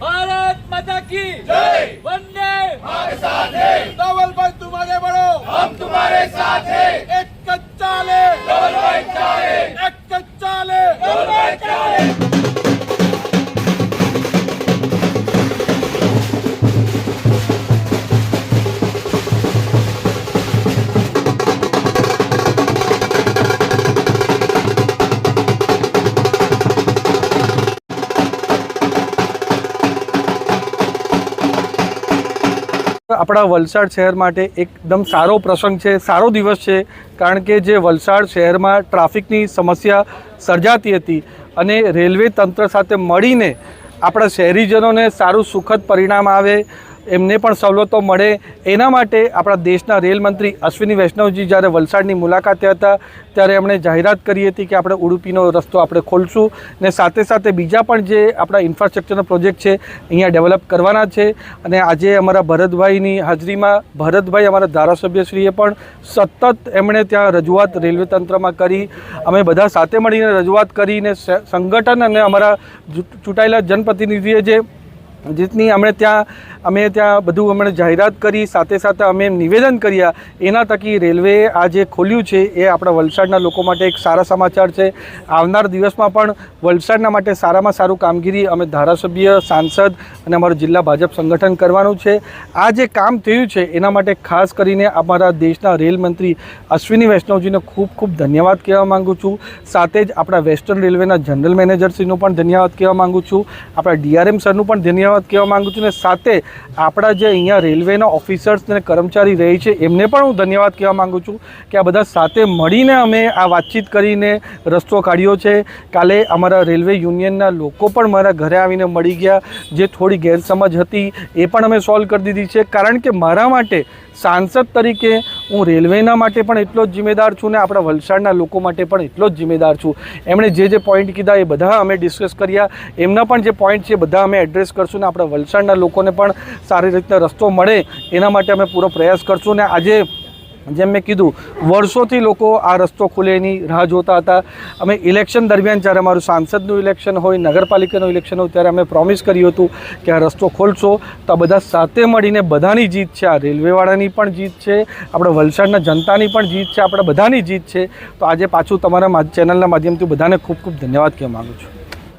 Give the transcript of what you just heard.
ભારત માતા કી જય. આપણા વલસાડ શહેર માટે એકદમ સારો પ્રસંગ છે, સારો દિવસ છે, કારણ કે જે વલસાડ શહેરમાં ટ્રાફિકની સમસ્યા સર્જાતી હતી અને રેલવે તંત્ર સાથે મળીને આપણા શહેરીજનોને સારું સુખદ પરિણામ આવે એમને પણ સવલતો મળે. એના માટે આપણા દેશના રેલ મંત્રી અશ્વિની વૈષ્ણવજી જ્યારે વલસાડની મુલાકાતે હતા, ત્યારે એમણે જાહેરાત કરી હતી કે આપણે ઉડુપીનો રસ્તો આપણે ખોલશું ને સાથે સાથે બીજા પણ જે આપણા ઇન્ફ્રાસ્ટ્રક્ચરનો પ્રોજેક્ટ છે, અહીંયા ડેવલપ કરવાના છે. અને આજે અમારા ભરતભાઈની હાજરીમાં ભરતભાઈ અમારા ધારાસભ્યશ્રીએ પણ સતત એમણે ત્યાં રજૂઆત રેલવે તંત્રમાં કરી. અમે બધા સાથે મળીને રજૂઆત કરીને સંગઠન અને અમારા ચૂંટાયેલા જનપ્રતિનિધિએ જે જેટની અમે ત્યાં અમે ત્યાં બધું અમને જાહેરાત કરી, સાથે સાથે અમે નિવેદન કર્યા. એના તકી રેલવેએ આ જે ખોલ્યું છે, એ આપણા વલસાડના લોકો માટે એક સારા સમાચાર છે. આવનાર દિવસમાં પણ વલસાડના માટે સારામાં સારું કામગીરી અમે ધારાસભ્ય, સાંસદ અને અમારું જિલ્લા ભાજપ સંગઠન કરવાનું છે. આ જે કામ થયું છે, એના માટે ખાસ કરીને અમારા દેશના રેલ મંત્રી અશ્વિની વૈષ્ણવજીને ખૂબ ખૂબ ધન્યવાદ કહેવા માગું છું. સાથે જ આપણા વેસ્ટર્ન રેલવેના જનરલ મેનેજરશ્રીનું પણ ધન્યવાદ કહેવા માગું છું. આપણા ડીઆરએમ સરનું પણ ધન્યવાદ કહેવા માગું છું ને સાથે આપણા જે અહીંયા રેલવેના ઓફિસર્સ અને કર્મચારી રહે છે, એમને પણ હું ધન્યવાદ કહેવા માગું છું કે આ બધા સાથે મળીને અમે આ વાતચીત કરીને રસ્તો કાઢ્યો છે. કાલે અમારા રેલવે યુનિયનના લોકો પણ મારા ઘરે આવીને મળી ગયા. જે થોડી ગેરસમજ હતી એ પણ અમે સોલ્વ કરી દીધી છે. કારણ કે મારા માટે સાંસદ તરીકે હું રેલવેના માટે પણ એટલો જ જિમ્મેદાર છું ને આપણા વલસાડના લોકો માટે પણ એટલો જ જિમ્મેદાર છું. એમણે જે જે પોઈન્ટ કીધા એ બધા અમે ડિસ્કસ કર્યા. એમના પણ જે પોઈન્ટ છે બધા અમે એડ્રેસ કરશું ને આપણા વલસાડના લોકોને પણ સારી રીતના રસ્તો મળે. એના માટે અમે પૂરો પ્રયાસ કરશું ને આજે જેમ મેં કીધું, વર્ષોથી લોકો આ રસ્તો ખુલે રાહ જોતા હતા. અમે ઇલેક્શન દરમિયાન જ્યારે અમારું સાંસદનું ઇલેક્શન હોય, નગરપાલિકાનું ઇલેક્શન હોય, ત્યારે અમે પ્રોમિસ કર્યું હતું કે આ રસ્તો ખોલશો. તો બધા સાથે મળીને બધાની જીત છે. આ રેલવેવાળાની પણ જીત છે. આપણે વલસાડના જનતાની પણ જીત છે. આપણે બધાની જીત છે. તો આજે પાછું તમારા ચેનલના માધ્યમથી બધાને ખૂબ ખૂબ ધન્યવાદ કહેવા માગું છું.